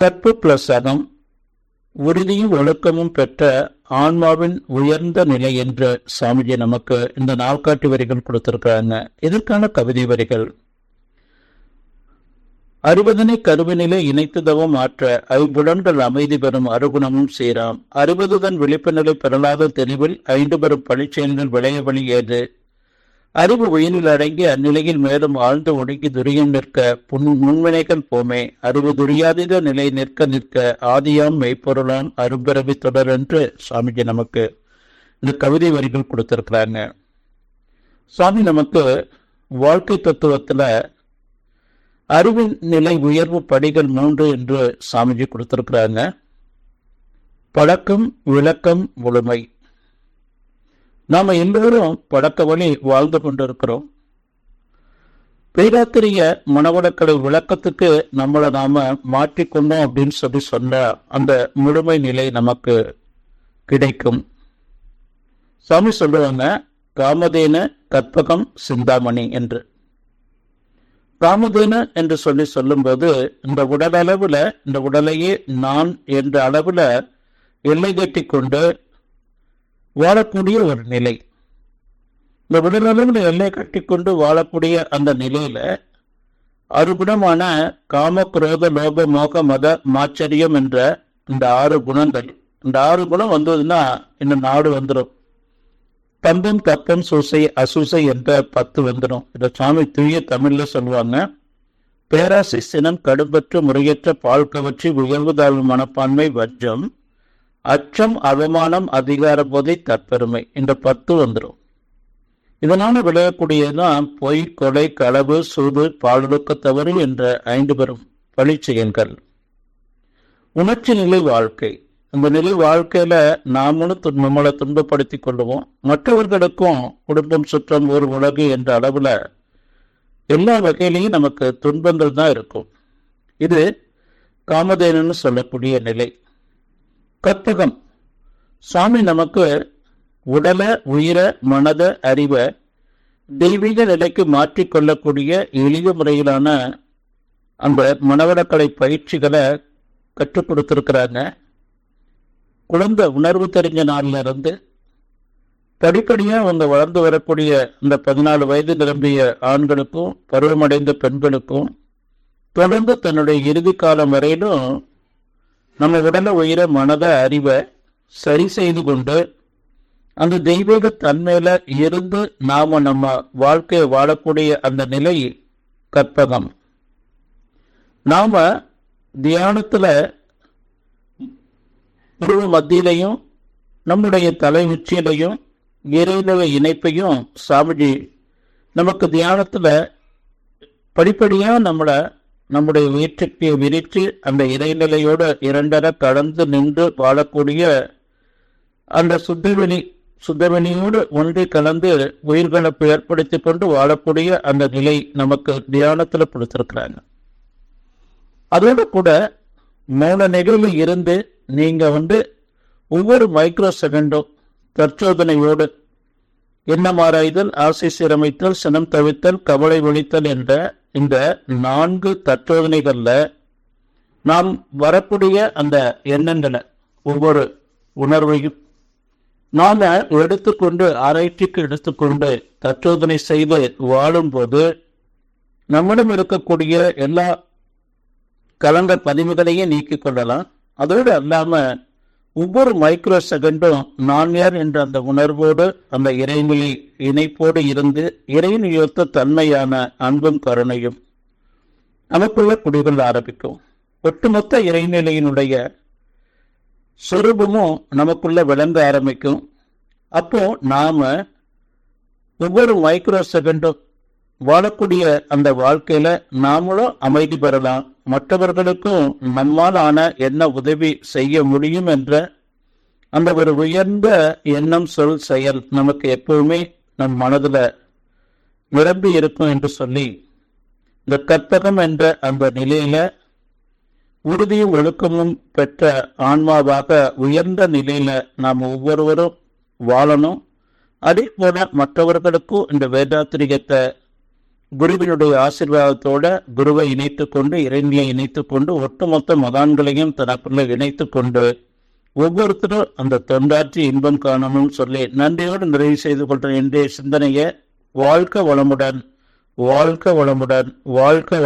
கற்பு பிளஸ் அகம் உறுதியும் ஒழுக்கமும் பெற்ற ஆன்மாவின் உயர்ந்த நிலை என்று சாமிஜி நமக்கு இந்த நாள்காட்டி வரிகள் கொடுத்திருக்கிறாங்க. இதற்கான கவிதை வரிகள். அறுபதனை கருவினிலே இணைத்துதவும் மாற்ற ஐம்புலன்கள் அமைதி பெறும் அருகுணமும் சீராம். அறுபதுதன் விழிப்பு நிலை பெறலாத தெளிவில் ஐந்து பெறும் பழிச்செயல்கள் விளைய வழி ஏது? அறிவு உயிரில் அடங்கி அந்நிலையில் மேலும் ஆழ்ந்து ஒடுங்கி துரியம் நிற்க புன் முன்வினைகள் போமே. அறிவு துரியாதீத நிலை நிற்க நிற்க ஆதியாம் மெய்ப்பொருளான் அரும்பிறவி தொடர் என்று சுவாமிஜி நமக்கு இந்த கவிதை வரிகள் கொடுத்திருக்கிறாங்க. சுவாமி நமக்கு வாழ்க்கை தத்துவத்துல அறிவின் நிலை உயர்வு படிகள் மூன்று என்று சாமிஜி கொடுத்திருக்கிறாங்க. பழக்கம் விளக்கம் முழுமை. நாம் எல்லோரும் பழக்க வழி வாழ்ந்து கொண்டிருக்கிறோம். பேராத்திரிய மனவளக்கடை விளக்கத்துக்கு நம்மளை நாம மாற்றிக்கொண்டோம் அப்படின்னு சொல்லி சொன்ன அந்த முழுமை நிலை நமக்கு கிடைக்கும். சாமி சொல்லுவாங்க காமதேன கற்பகம் சிந்தாமணி என்று. காமதேன என்று சொல்லி சொல்லும்போது இந்த உடல் அளவில் இந்த உடலையே நான் என்ற அளவில் எல்லை கட்டி கொண்டு வாழக்கூடிய ஒரு நிலை. இந்த உடல் எல்லை கட்டி கொண்டு வாழக்கூடிய அந்த நிலையில அறுகுணமான காம குரோத லோக மோக மத மாச்சரியம் என்ற இந்த ஆறு குணங்கள். இந்த ஆறு குணம் வந்ததுன்னா இந்த நாடு வந்துடும் தந்தம் தப்பம் சூசை அசூசை என்ற பத்து வந்துடும் இதை சுவாமி தூய தமிழ்ல சொல்லுவாங்க. பேராசை சினம் கடுப்பற்ற முறையற்ற பால் கவர்ச்சி உயர்வு தாழ்வு மனப்பான்மை வஜ்ஜம் அச்சம் அவமானம் அதிகார போதை தற்பெருமை என்ற பத்து வந்துடும் இதனால விளையக்கூடியதுதான் பொய் கொலை களவு சூது பாலுடுக்க தவறு என்ற ஐந்து பெரும் பழிச்செயல்கள் உணர்ச்சி நிலை வாழ்க்கை. இந்த நிலை வாழ்க்கையில நாமளும் துன் நம்மளை துன்பப்படுத்திக் கொள்ளுவோம். மற்றவர்களுக்கும் குடும்பம் சுற்றம் ஒரு உலகு என்ற அளவுல எல்லா வகையிலையும் நமக்கு துன்பங்கள் தான் இருக்கும். இது காமதேனு சொல்லக்கூடிய நிலை. கற்பகம். சாமி நமக்கு உடல உயிர மனத அறிவை தெய்வீக நிலைக்கு மாற்றிக்கொள்ளக்கூடிய எளிய முறையிலான அந்த மனவளக்கலை பயிற்சிகளை கற்றுக் கொடுத்துருக்குறாங்க. குழந்தை உணர்வு தெரிஞ்ச நாளில் இருந்து படிப்படியாக அவங்க வளர்ந்து வரக்கூடிய இந்த பதினாலு வயது நிரம்பிய ஆண்களுக்கும் பருவமடைந்த பெண்களுக்கும் தொடர்ந்து தன்னுடைய இறுதி காலம் வரையிலும் நம்ம உடல உயிர மனத அறிவை சரி செய்து கொண்டு அந்த தெய்வீக தன்மையில இருந்து நாம நம்ம வாழ்க்கையை வாழக்கூடிய அந்த நிலை கற்பகம். நாம தியானத்துல உருவ மத்தியிலையும் நம்முடைய தலை உச்சியிலையும் இறைநிலை இணைப்பையும் சாமிஜி நமக்கு தியானத்துல படிப்படியா நம்மளை நம்முடைய உயிர்ச்சக்தியை விரித்து அந்த இறைநிலையோடு இரண்டர கலந்து நின்று வாழக்கூடிய அந்த சுத்தவெளி சுத்தவெளியோடு ஒன்றி கலந்து உயிர்களை ஏற்படுத்தி கொண்டு வாழக்கூடிய அந்த நிலை நமக்கு தியானத்தில் கொடுத்திருக்கிறாங்க. அதோடு கூட மேல நிகழ்வு இருந்து நீங்கள் வந்து ஒவ்வொரு மைக்ரோ செகண்டும் தற்சோதனையோடு எண்ணம் ஆராய்தல் ஆசை சீரமைத்தல் சினம் தவித்தல் கவலை ஒழித்தல் என்ற இந்த நான்கு தற்சோதனைகள்ல நாம் வரக்கூடிய அந்த என்னென்ன ஒவ்வொரு உணர்வையும் நாம எடுத்துக்கொண்டு ஆராய்ச்சிக்கு எடுத்துக்கொண்டு தற்சோதனை செய்து வாழும்போது நம்மிடம் இருக்கக்கூடிய எல்லா கலந்த பதிவுகளையும் நீக்கிக் கொள்ளலாம். அதோடு அல்லாமல் ஒவ்வொரு மைக்ரோ செகண்டும் நான் யார் என்ற அந்த உணர்வோடு அந்த இறைமொழி இணைப்போடு இருந்து இறைநியொத்த தன்மையான அன்பும் கருணையும் நமக்குள்ள குடிகள் ஆரம்பிக்கும். ஒட்டுமொத்த இறைநிலையினுடைய சொரூபமும் நமக்குள்ள விளங்க ஆரம்பிக்கும். அப்போ நாம ஒவ்வொரு மைக்ரோ செகண்டும் வாழக்கூடிய அந்த வாழ்க்கையில நாமளும் அமைதி பெறலாம். மற்றவர்களுக்கும் நம்மாலான என்ன உதவி செய்ய முடியும் என்ற அந்த ஒரு உயர்ந்த எண்ணம் சொல் செயல் நமக்கு எப்பவுமே நம் மனதில் நிரம்பி இருக்கும் என்று சொல்லி இந்த கற்பகம் என்ற அந்த நிலையில உறுதியும் ஒழுக்கமும் பெற்ற ஆன்மாவாக உயர்ந்த நிலையில நாம் ஒவ்வொருவரும் வாழணும். அதே போல மற்றவர்களுக்கும் இந்த வேதாத்திரிகத்தை குருவினுடைய ஆசீர்வாதத்தோட குருவை இணைத்துக் கொண்டு இறைநிலை இணைத்துக் கொண்டு ஒட்டுமொத்த மகான்களையும் தனக்குள்ள இணைத்துக் கொண்டு ஒவ்வொருத்தரும் அந்த தொண்டாற்றி இன்பம் காணணும்னு சொல்லி நன்றியோடு நிறைவு செய்து கொள்ற இன்றைய சிந்தனையை வாழ்க்க வளமுடன் வாழ்க்க வளமுடன் வாழ்க்க